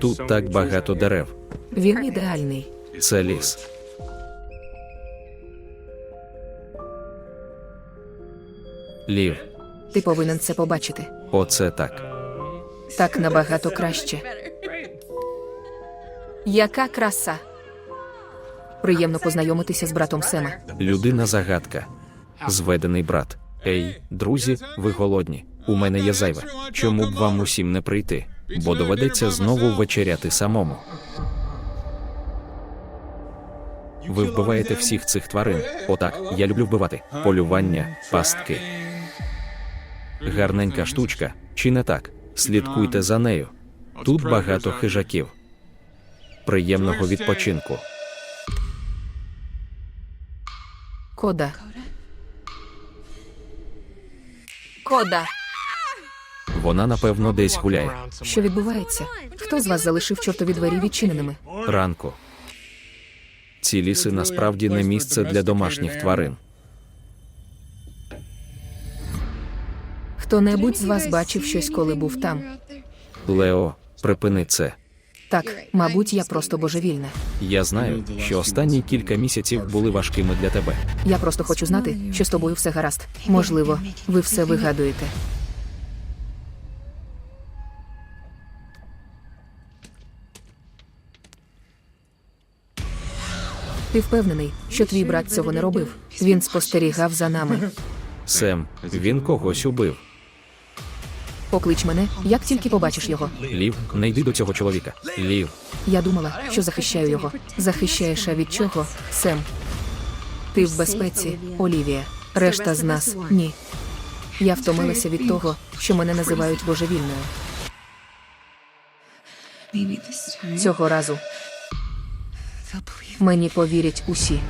Тут так багато дерев. Він ідеальний. Це ліс. Лів, Ти повинен це побачити. оце так. Так набагато краще. Яка краса. Приємно познайомитися з братом Сема. Людина загадка. Зведений брат. Ей, друзі, ви голодні. У мене є зайве. Чому б вам усім не прийти? Бо доведеться знову вечеряти самому. Ви вбиваєте всіх цих тварин. Отак, я люблю вбивати. Полювання, пастки. Гарненька штучка, чи не так? Слідкуйте за нею. Тут багато хижаків. Приємного відпочинку. Кода. Кода. Вона, напевно, десь гуляє. Що відбувається? Хто з вас залишив чортові двері відчиненими? Ранку. Ці ліси насправді не місце для домашніх тварин. Хто-небудь з вас бачив щось, коли був там? Лео, припини це. Так, мабуть, я просто божевільна. Я знаю, що останні кілька місяців були важкими для тебе. Я просто хочу знати, що з тобою все гаразд. Можливо, ви все вигадуєте. Ти впевнений, що твій брат цього не робив? Він спостерігав за нами. Сем, він когось убив. Поклич мене, як тільки побачиш його. Лів, не йди до цього чоловіка. Лів, Я думала, що захищаю його. Захищаєш, а від чого? Сем. Ти в безпеці, Олівія. Решта з нас ні. Я втомилася від того, що мене називають божевільною. Цього разу. Мені повірять усі.